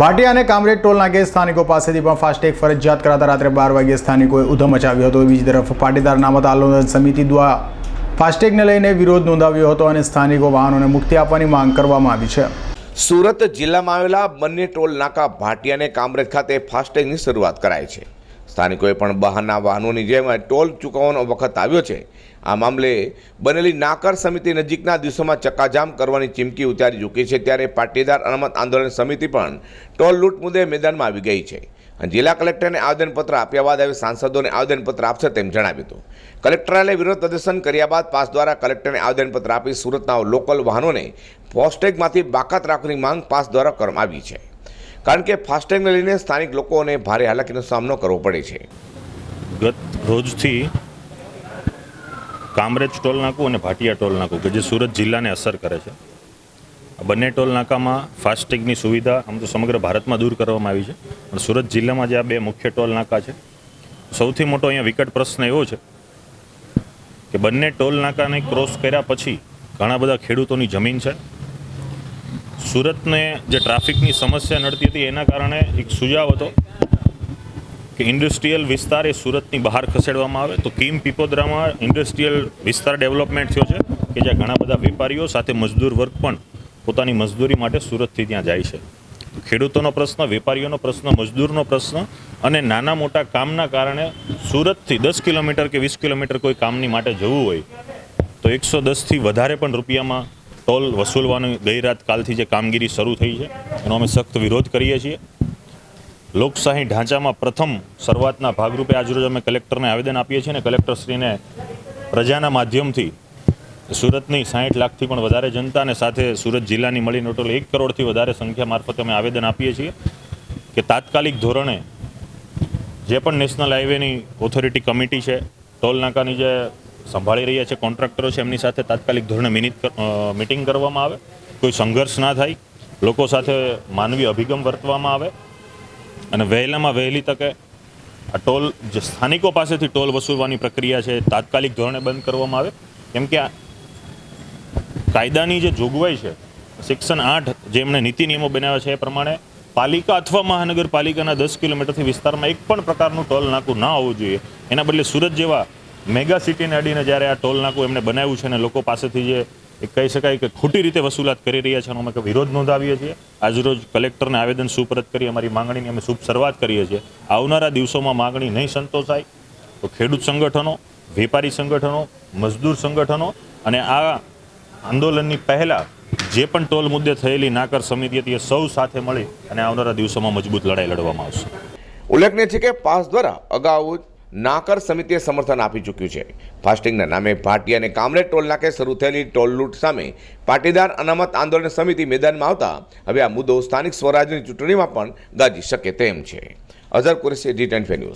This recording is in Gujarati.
ભાટિયા અને કામરેજ ટોલ નાકે સ્થાનિકો પાસેથી પણ ફાસ્ટેગ ફરજિયાત કરાતા રાત્રે બાર વાગ્યે સ્થાનિકોએ ઉધમ મચાવ્યો હતો. બીજી તરફ પાટીદાર નામત આંદોલન સમિતિ દ્વારા ફાસ્ટેગને લઈને વિરોધ નોંધાવ્યો હતો અને સ્થાનિકો વાહનોને મુક્તિ આપવાની માંગ કરવામાં આવી છે. સુરત જિલ્લામાં આવેલા બંને ટોલ નાકા ભાટિયા અને કામરેજ ખાતે ફાસ્ટેગની શરૂઆત કરાઈ છે. સ્થાનિકોએ પણ બહારના વાહનોની જેમ ટોલ ચૂકવવાનો વખત આવ્યો છે. આ મામલે બનેલી નાકર સમિતિ નજીકના દિવસોમાં ચક્કાજામ કરવાની ચીમકી ઉતારી ચૂકી છે ત્યારે પાટીદાર અનામત આંદોલન સમિતિ પણ ટોલ લૂંટ મુદ્દે મેદાનમાં આવી ગઈ છે. જિલ્લા કલેક્ટરને આવેદનપત્ર આપ્યા બાદ હવે સાંસદોને આવેદનપત્ર આપશે તેમ જણાવ્યું હતું. કલેક્ટરાલય વિરોધ પ્રદર્શન કર્યા બાદ પાસ દ્વારા કલેક્ટરને આવેદનપત્ર આપી સુરતના લોકલ વાહનોને ફાસ્ટેગમાંથી બાકાત રાખવાની માંગ પાસ દ્વારા કરવામાં આવી છે. કારણ કે ફાસ્ટેગને લઈને સ્થાનિક લોકોને ભારે હાલાકીનો સામનો કરવો પડે છે. ગત રોજથી કામરેજ ટોલ નાકું અને ભાટિયા ટોલ નાકું કે જે સુરત જિલ્લાને અસર કરે છે. બંને ટોલ નાકામાં ફાસ્ટેગની સુવિધા આમ તો સમગ્ર ભારતમાં દૂર કરવામાં આવી છે. પણ સુરત જિલ્લામાં જે આ બે મુખ્ય ટોલ નાકા છે, સૌથી મોટો અહીંયા વિકટ પ્રશ્ન એવો છે કે બંને ટોલ નાકાને ક્રોસ કર્યા પછી ઘણા બધા ખેડૂતોની જમીન છે. સુરતને જે ટ્રાફિકની સમસ્યા નડતી હતી એના કારણે એક સુઝાવ હતો કે ઇન્ડસ્ટ્રીયલ વિસ્તાર એ સુરતની બહાર ખસેડવામાં આવે. તો કિમ પીપોદરામાં ઇન્ડસ્ટ્રીયલ વિસ્તાર ડેવલપમેન્ટ થયો છે કે જ્યાં ઘણા બધા વેપારીઓ સાથે મજદૂર વર્ગ પણ પોતાની મજદૂરી માટે સુરતથી ત્યાં જાય છે. ખેડૂતોનો પ્રશ્ન, વેપારીઓનો પ્રશ્ન, મજદૂરનો પ્રશ્ન અને નાના મોટા કામના કારણે સુરતથી દસ કિલોમીટર કે વીસ કિલોમીટર કોઈ કામની માટે જવું હોય તો એકસો દસથી વધારે પણ રૂપિયામાં ટોલ વસૂલવાની ગઈ રાત કાલથી જે કામગીરી શરૂ થઈ છે, એનો અમે સખ્ત વિરોધ કરીએ છીએ. લોકશાહી ઢાંચામાં પ્રથમ શરૂઆતના ભાગરૂપે આજરોજ અમે કલેક્ટરને આવેદન આપીએ છીએ અને કલેક્ટરશ્રીને પ્રજાના માધ્યમથી સુરતની સાહીઠ લાખથી પણ વધારે જનતા અને સાથે સુરત જિલ્લાની મળીને ટોટલ એક કરોડથી વધારે સંખ્યા મારફતે અમે આવેદન આપીએ છીએ કે તાત્કાલિક ધોરણે જે પણ નેશનલ હાઈવેની ઓથોરિટી કમિટી છે, ટોલ નાકાની જે સંભાળી રહ્યા છે કોન્ટ્રાક્ટરો છે, એમની સાથે તાત્કાલિક ધોરણે મિનિટ મિટિંગ કરવામાં આવે. કોઈ સંઘર્ષ ના થાય, લોકો સાથે માનવી અભિગમ વર્તવામાં આવે અને વહેલામાં વહેલી તકે આ ટોલ, જે સ્થાનિકો પાસેથી ટોલ વસૂલવાની પ્રક્રિયા છે, તાત્કાલિક ધોરણે બંધ કરવામાં આવે. કેમ કે આ કાયદાની જે જોગવાઈ છે, સેક્શન આઠ જે એમણે નીતિ નિયમો બનાવ્યા છે એ પ્રમાણે પાલિકા અથવા મહાનગરપાલિકાના દસ કિલોમીટરથી વિસ્તારમાં એક પણ પ્રકારનું ટોલ નાકું ના હોવું જોઈએ. એના બદલે સુરત જેવા મેગા સિટીને અડીને જ્યારે આ ટોલ નાકું એમણે બનાવ્યું છે અને લોકો પાસેથી જે કહી શકાય કે ખોટી રીતે વસૂલાત કરી રહ્યા છે એનો અમે વિરોધ નોંધાવીએ છીએ. આજરોજ કલેક્ટરને આવેદન સુપરત કરી અમારી માંગણીની અમે શુભ શરૂઆત કરીએ છીએ. આવનારા દિવસોમાં માંગણી નહીં સંતોષાય તો ખેડૂત સંગઠનો, વેપારી સંગઠનો, મજદૂર સંગઠનો અને આ આંદોલનની પહેલાં જે પણ ટોલ મુદ્દે થયેલી નાકર સમિતિ હતી એ સૌ સાથે મળી અને આવનારા દિવસોમાં મજબૂત લડાઈ લડવામાં આવશે. ઉલ્લેખનીય છે કે પાસ દ્વારા અગાઉ નાકર સમિતિએ સમર્થન આપી ચૂક્યું છે. ફાસ્ટિંગના નામે ભાટી અને કામરેજ ટોલ નાકે શરૂ થયેલી ટોલ લૂંટ સામે પાટીદાર અનામત આંદોલન સમિતિ મેદાનમાં આવતા હવે આ મુદ્દો સ્થાનિક સ્વરાજ્યની ચૂંટણીમાં પણ ગાજી શકે તેમ છે. Azhar Qureshi D ten news.